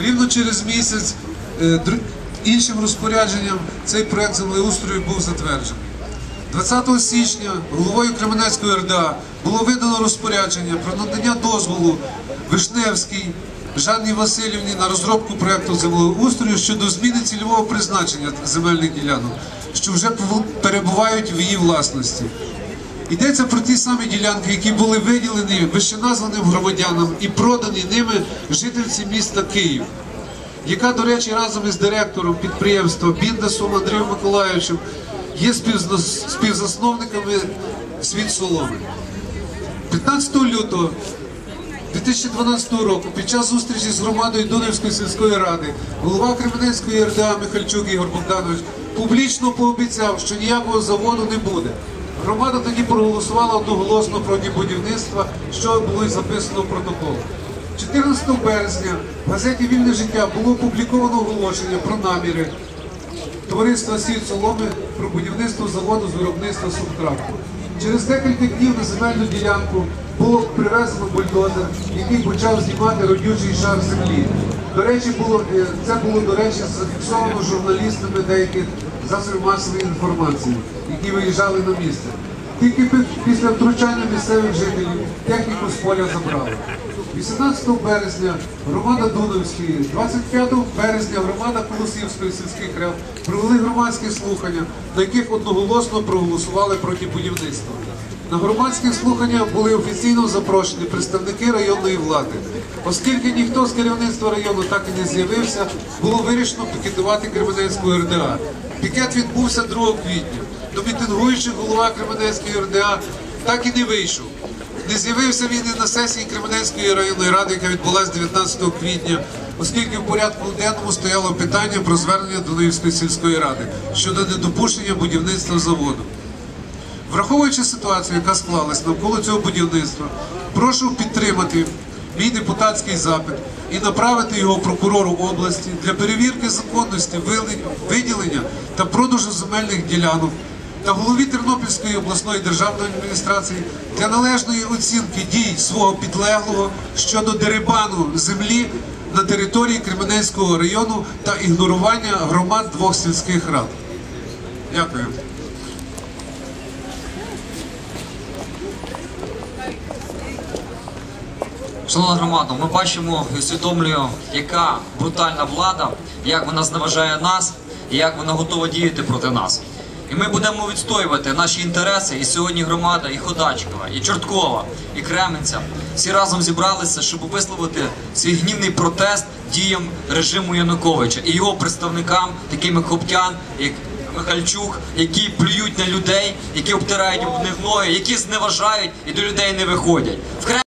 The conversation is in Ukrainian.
Рівно через місяць е, іншим розпорядженням цей проект землеустрою був затверджений. 20 січня головою Кременецької РДА було видано розпорядження про надання дозволу Вишневській Жанні Васильівні на розробку проекту землеустрою щодо зміни цільового призначення земельних ділянок, що вже перебувають в її власності. Йдеться про ті самі ділянки, які були виділені вищеназваним громадянам і продані ними жительці міста Київ, яка, до речі, разом із директором підприємства Біндасом Андрієм Миколаївичем є співзасновниками світ Соломи. 15 лютого 2012 року під час зустрічі з громадою Дунівської сільської ради голова Кременецької РДА Михальчук Ігор Богданович публічно пообіцяв, що ніякого заводу не буде. Громада тоді проголосувала одноголосно проти будівництва, що було і записано в протокол. 14 березня в газеті Вільне життя було опубліковано оголошення про наміри товариства Світ Соломи про будівництво заводу з виробництва субтракту. Через декілька днів на земельну ділянку було привезено бульдозер, який почав знімати родючий шар землі. До речі, було е, це було до речі зафіксовано журналістами деяких засобів масової інформації, які виїжджали на місце. Тільки після втручання місцевих жителів техніку з поля забрали. 18 березня громада Дуновської, 25 березня громада Колосівської сільських рад провели громадські слухання, на яких одноголосно проголосували проти будівництва. На громадських слуханнях були офіційно запрошені представники районної влади. Оскільки ніхто з керівництва району так і не з'явився, було вирішено пікетувати Кременецьку РДА. Пікет відбувся 2 квітня. До мітингуючих голова Кременецької РДА так і не вийшов. Не з'явився він і на сесії Кременецької районної ради, яка відбулася 19 квітня, оскільки в порядку денному стояло питання про звернення до Київської сільської ради щодо недопущення будівництва заводу. Враховуючи ситуацію, яка склалась навколо цього будівництва, прошу підтримати мій депутатський запит і направити його прокурору області для перевірки законності виділення та продажу земельних ділянок та голові Тернопільської обласної державної адміністрації для належної оцінки дій свого підлеглого щодо дерибану землі на території Кременецького району та ігнорування громад двох сільських рад. Дякую. Шановна громада, ми бачимо і усвідомлюємо, яка брутальна влада, як вона зневажає нас і як вона готова діяти проти нас. І ми будемо відстоювати наші інтереси. І сьогодні громада, і Ходачкова, і Чорткова, і Кременця всі разом зібралися, щоб висловити свій гнівний протест діям режиму Януковича і його представникам, таким як Хоптян, як Михальчук, які плюють на людей, які обтирають об них ноги, які зневажають і до людей не виходять. В